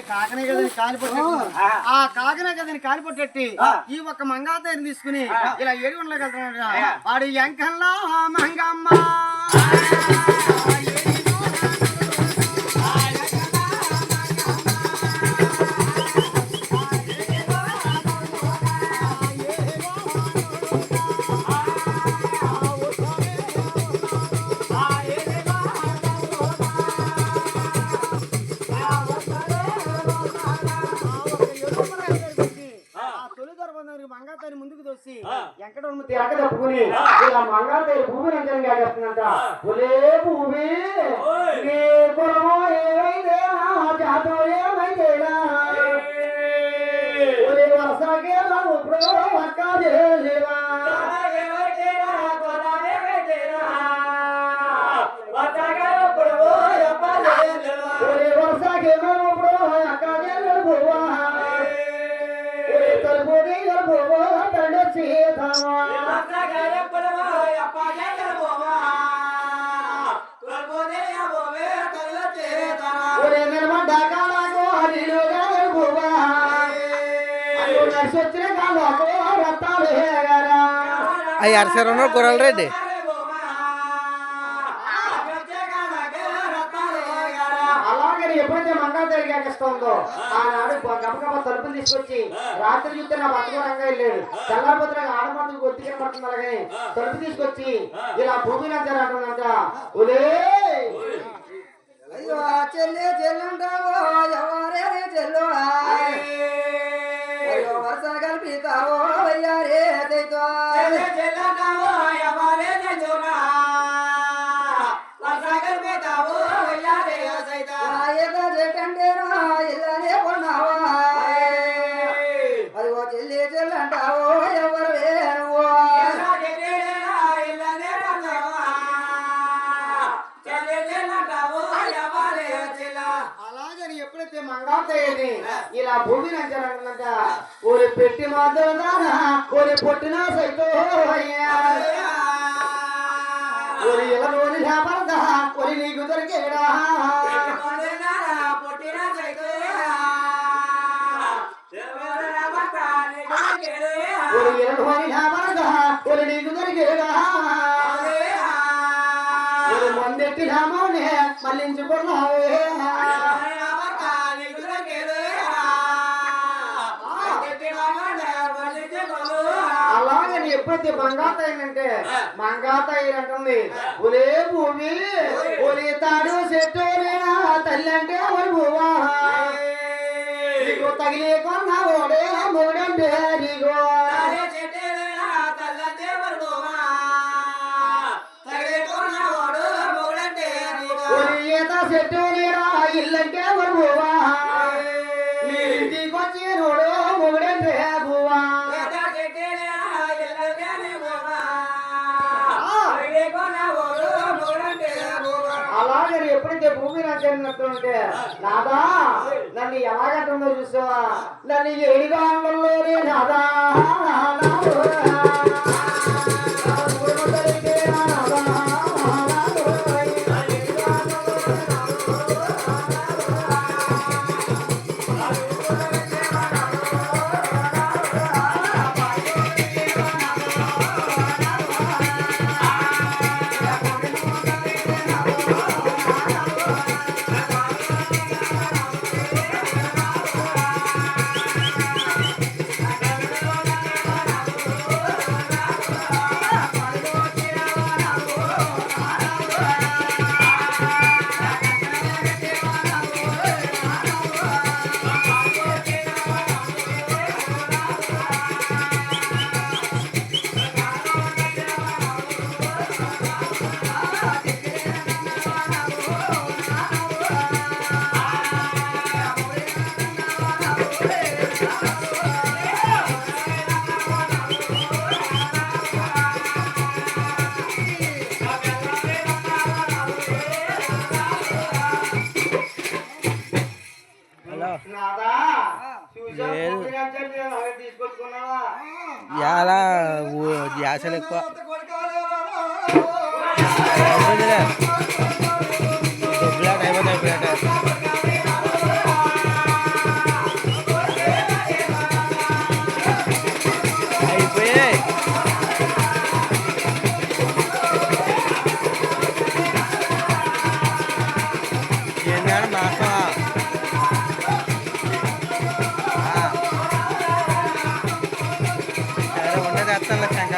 కాకనే కదా కాలి ఆ. కాకనే కదా కాలి పొట్టెట్టి ఈ ఒక్క మంగాతని తీసుకుని ఇలా ఏడు ఉండగలుగుతున్నాడు వాడు ఎంకల్లా మంగమ్మ. వెంకటరమ్మ తిరగ తప్పుకుని ఇలా మంగాతారి భూమి రంజనం కాగేస్తుందంట ఒలే భూమి నీ కులమో ఏమైందే జాతో ఏమైందేనా ఒలే వరసకే ఇప్పుడు అక్క చేయలేవా అవి అరసరన్న కుర్రాల రెడ్డి? ఎప్పుడైతే మంగళదేవి ఎక్కిస్తుందో ఆనాడు గబగబ తలుపులు తీసుకొచ్చి రాత్రి చూస్తే నా భర్త రంగా వెళ్ళాడు. తెల్లారిపోతే నాకు ఆడమాత్రం కొద్దిగా పడుతుంది అలాగే తలుపు తీసుకొచ్చి ఇలా భూమి నంచారు అంటుందంట ఒలే అయ్యో చెల్లి చెల్లుంటావో ఎవరే Oh. మంగాతయ్యని ఇలా భూమి నంచారంటుందంట ఓరి పెట్టి మాత్రం ఓరి పొట్టిన సైతో అయ్యా. ఓరి ఇలలోని లేపరదా ఓరి నీకు దొరికేడా. ఇలలోని లేపరదా ఓరి నీకు దొరికేడా. ఓరి మందెట్టి రామోనే మళ్ళించుకున్నావే. అలాగని ఎప్పుడైతే మంగాత అయిందంటే మంగాత అయ్యంటుంది ఒలే భూమి ఒలే తాడు చెట్టు నేనా తల్లి అంటే ఒలి భూవా నీకు తగిలే కొన్న ఓడే మూడంటే నీకు రాజ్యాన్నట్టుంటే నాదా నన్ను ఎలాగంటుందో చూసావా? నన్ను ఏడిగా అంగంలోనే నాదా. ఇలా యాసలు ఎక్కువ.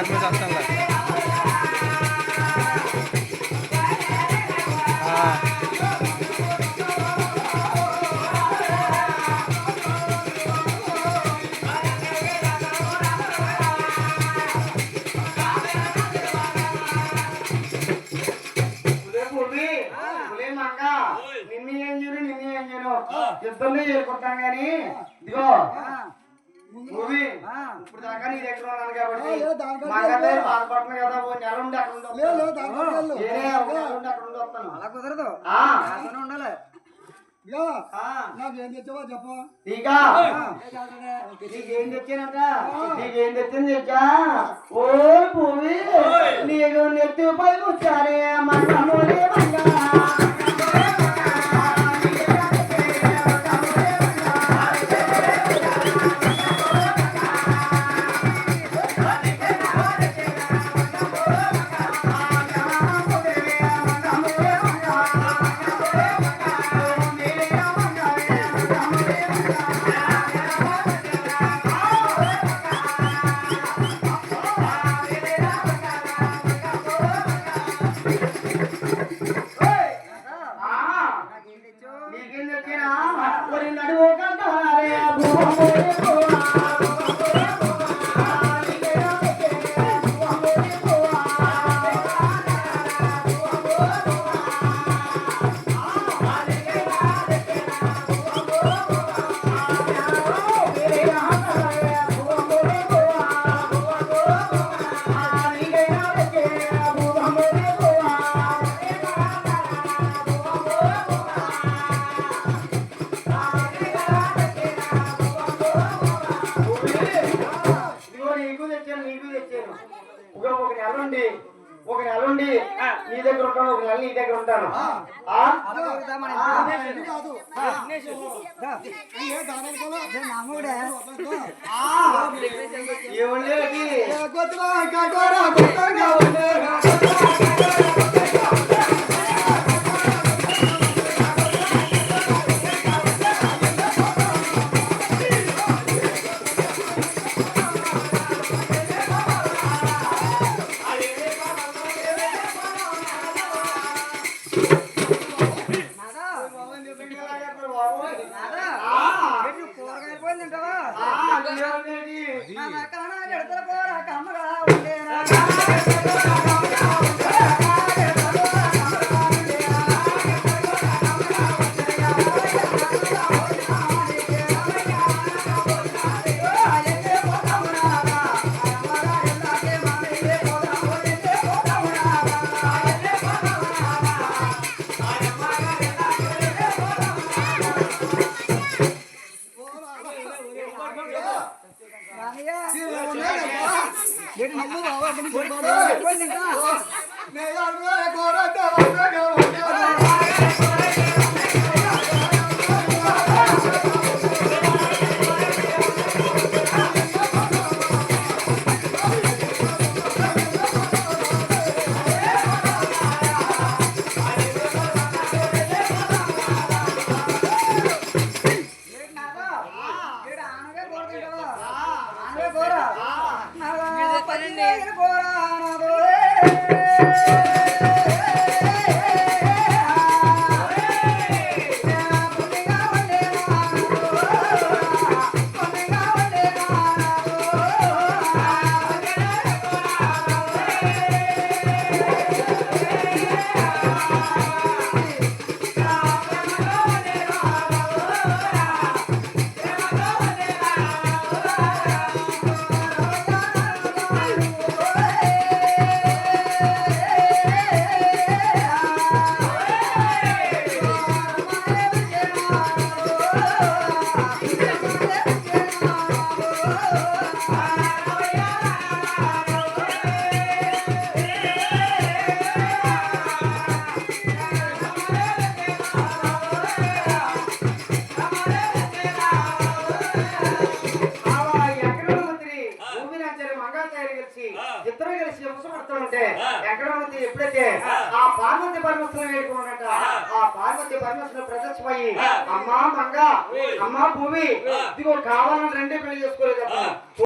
దాని మీద వస్తానులే ఆ, ఉదయ పూర్వి, ఉదయ మంగ, నిన్ను ఏం చేయను నిన్ను ఏం చేయను ఇద్దరిని చేరుకుంటాం కానీ ఇదిగో భూమి ఇప్పుడు దాకా నీ దగ్గర ఉన్నాను కాబట్టి మంగతే బాధపడుతున్నాను కదా ఓ నెల ఉండి అక్కడ ఉండి లేదు వస్తాను. దానికంటే వెళ్ళు. ఏనే, ఒక నెల ఉండి అక్కడ ఉండి వస్తాను. అలా కుదరదు. ఆ, నాతోనే ఉండాలి. ఇగో ఆ, నాకు ఏం తెచ్చావో చెప్పు. నీకేం? తెచ్చానంట? నీకేం తెచ్చింది తెచ్చా ఓ భూమి నీకు నెత్తి పై కూర్చారే మంగమోలే Oh, నీ దగ్గర ఉంటాను ఒక నెల నీ దగ్గర ఉంటాను. ఆ? ఏముండేది? నా నక్కన ఎడతల కమ్మగా ఉండేరా. ఆ ఎక్కడ మంత్రి ఎప్పుడైతే ఆ. పార్వతి పరమేశ్వరం వేడుకున్నాడట ఆ. పార్వతి పరమేశ్వరం ప్రదర్శమయ్యి అమ్మా మంగ అమ్మా భూమి ఇదిగో కావాలని రెండే పెళ్ళి చేసుకోలేదు